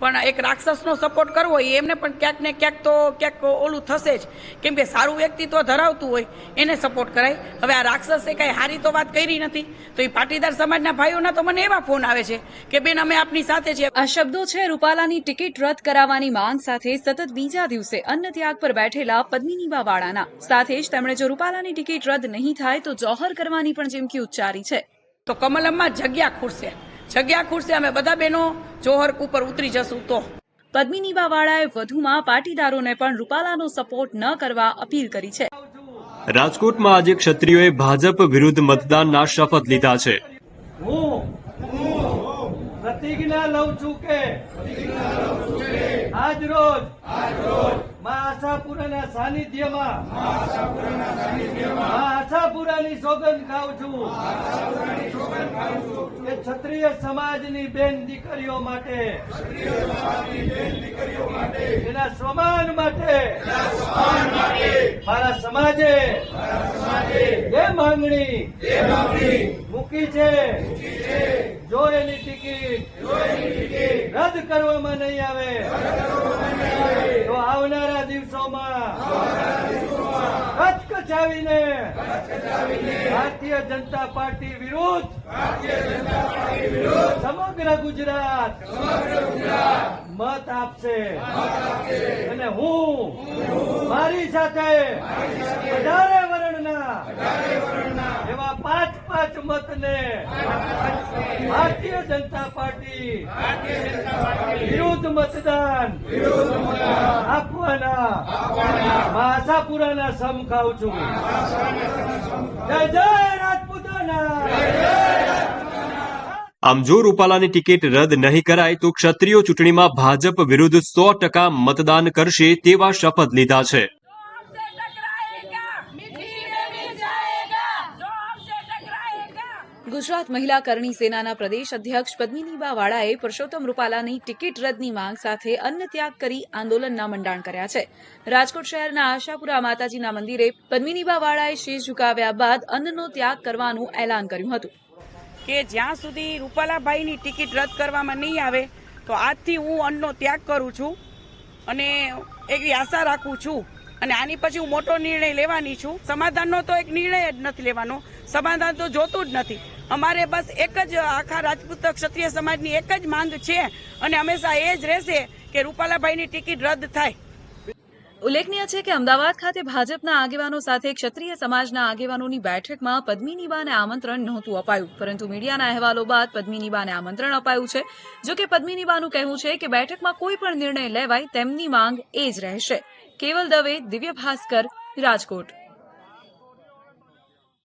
પણ એક રાક્ષસનો સપોર્ટ કરવો એ એમને પણ ક્યાંક ને ક્યાંક તો ક્યાંક ઓલું થશે જ. કેમ કે સારું વ્યક્તિત્વ ધરાવતું હોય એને સપોર્ટ કરાય. હવે આ રાક્ષસે કાંઈ હારી તો વાત કરી નથી. તો એ પાટીદાર સમાજના ભાઈઓના તો મને એવા ફોન આવે છે કે બેન અમે આપની સાથે છીએ. આ શબ્દો છે રૂપાલાની ટિકિટ રદ કરાવવાની માંગ સાથે સતત બીજા દિવસે અન્ન ત્યાગ પર બેઠેલા પદ્મિનીબા વાળાના. સાથે જ તેમણે જો રૂપાલાની ટિકિટ રદ નહીં થાય તો જોહર કરવાની પણ જેમકી ઉચ્ચારી છે. તો કમલમમાં જગ્યા ખૂટશે જગ્યા ખૂટશે અમે બધા બહેનો જોહર ઉપર ઉતરી જશું તો. પદ્મિનીબા વાળાએ વધુમાં પાટીદારોને પણ રૂપાલાનો સપોર્ટ ન કરવા અપીલ કરી છે. રાજકોટમાં આજે ક્ષત્રિયોએ ભાજપ વિરુદ્ધ મતદાનના શપથ લીધા છે. હું પ્રતિજ્ઞા લઉં છું કે આજ રોજ મા આશાપુરાના સાનિધ્યમાં મા આશાપુરાની સોગંદ ખાઉં છું કે ક્ષત્રિય સમાજની બેન દીકરીઓ માટે એના સ્વમાન માટે મારા સમાજે જે માંગણી મૂકી છે. જો એની ટિકિટ રદ કરવામાં નહીં આવે. તો આવનારા દિવસોમાં કચકચાવીને ભારતીય જનતા પાર્ટી વિરુદ્ધ સમગ્ર ગુજરાત મત આપશે. અને હું મારી સાથે વધારે વર્ણના એવા પાંચ પાંચ મતને ભારતીય જનતા પાર્ટી વિરુદ્ધ મતદાન આપવાના આશાપુરાના સમ ખાઉં છું જય જય રાજપૂતાના. આમ જો રૂપાલાની ટિકિટ રદ નહીં કરાય તો ક્ષત્રિયો ચૂંટણીમાં ભાજપ વિરુદ્ધ સો ટકા મતદાન કરશે તેવા શપથ લીધા છે. ગુજરાત મહિલા કરણી સેનાના પ્રદેશ અધ્યક્ષ પદ્મિનીબા વાળાએ પુરુષોત્તમ રૂપાલાની ટિકિટ રદની માંગ સાથે અન્ન ત્યાગ કરી આંદોલનના મંડાણ કર્યા છે. રાજકોટ શહેરના આશાપુરા માતાજીના મંદિરે પદ્મિનીબા વાળાએ શીશ ઝુકાવ્યા બાદ અન્નનો ત્યાગ કરવાનું એલાન કર્યું હતું. કે જ્યાં સુધી રૂપાલાભાઈની ટિકિટ રદ કરવામાં નહીં આવે, તો આજથી હું અન્નનો ત્યાગ કરું છું અને એવી આશા રાખું છું અને આની પછી હું મોટો નિર્ણય લેવાની છું. સમાધાનનો તો એક નિર્ણય જ નથી લેવાનો. સમાધાન તો જોતું જ નથી. અમારે બસ એક જ આખા રાજપૂત ક્ષત્રિય સમાજની એક જ માંગ છે અને હંમેશા એ જ રહેશે કે રૂપાલાભાઈની ટિકિટ રદ થાય. ઉલ્લેખનીય છે કે અમદાવાદ ખાતે ભાજપના આગેવાનો સાથે ક્ષત્રિય સમાજના આગેવાનોની બેઠકમાં પદ્મિનીબાને આમંત્રણ નહોતું અપાયું. પરંતુ મીડિયાના અહેવાલો બાદ પદ્મિનીબાને આમંત્રણ અપાયું છે. જો કે પદ્મિનીબાનું કહેવું છે કે બેઠકમાં કોઈ પણ નિર્ણય લેવાય તેમની માંગ એ જ રહેશે. કેવલ દવે દિવ્ય ભાસ્કર, રાજકોટ.